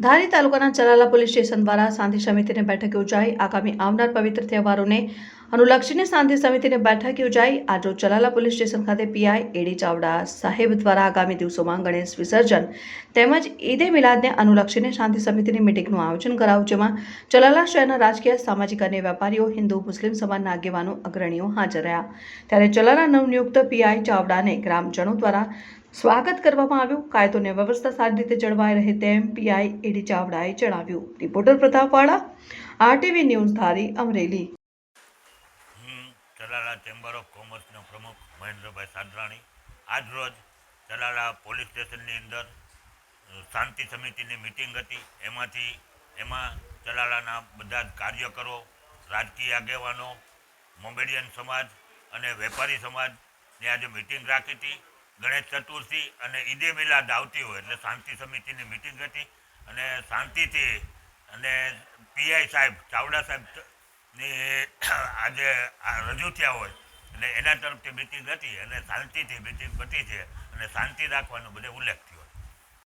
ધારી તાલુકાના Chalala police station દ્વારા શાંતિ સમિતિની બેઠક યોજાઈ. આગામી આવનાર પવિત્ર તહેવારોને અનુલક્ષીને શાંતિ સમિતિની બેઠક યોજાઈ. આજો ચલાલા પોલીસ સ્ટેશન ખાતે પીઆઈ એડી ચાવડા સાહેબ દ્વારા આગામી દિવસોમાં ગણેશ વિસર્જન તેમજ ઈદે મિલાદને અનુલક્ષીને શાંતિ સમિતિની મિટિંગનું આયોજન કરાયું, જેમાં ચલાલા શહેરના રાજકીય, સામાજિક અને વેપારીઓ, હિન્દુ, મુસ્લિમ સમાજના આગેવાનો, અગ્રણીઓ હાજર રહ્યા. ત્યારે ચલાલા નવનિયુક્ત પીઆઈ ચાવડાને ગ્રામજનો દ્વારા સ્વાગત કરવામાં આવ્યું. કાયદો અને વ્યવસ્થા સારી રીતે જળવાઈ રહે તેમ પીઆઈ એડી ચાવડાએ જણાવ્યું. Reporter પ્રતાપવાળા RTV news Dhari Amreli. Chalala chamber of કોમર્સનો પ્રમુખ મહેન્દ્રભાઈ સાદરાણી આજરોજ ચલાલા પોલીસ સ્ટેશનની અંદર શાંતિ સમિતિની મિટિંગ હતી. એમાંથી એમાં ચલાલાના બધા જ કાર્યકરો, રાજકીય આગેવાનો, મોમેડિયન સમાજ અને વેપારી સમાજની આજે મિટિંગ રાખી હતી. ગણેશ ચતુર્થી અને ઈદે મિલાદ આવતી હોય એટલે શાંતિ સમિતિની મિટિંગ હતી. અને શાંતિથી અને પીઆઈ સાહેબ, ચાવડા સાહેબ ની આજે રજૂ થયા હોય, એટલે એના તરફથી મિટિંગ હતી અને શાંતિથી મિટિંગ પતી છે, અને શાંતિ રાખવાનો બધે ઉલ્લેખ થયો.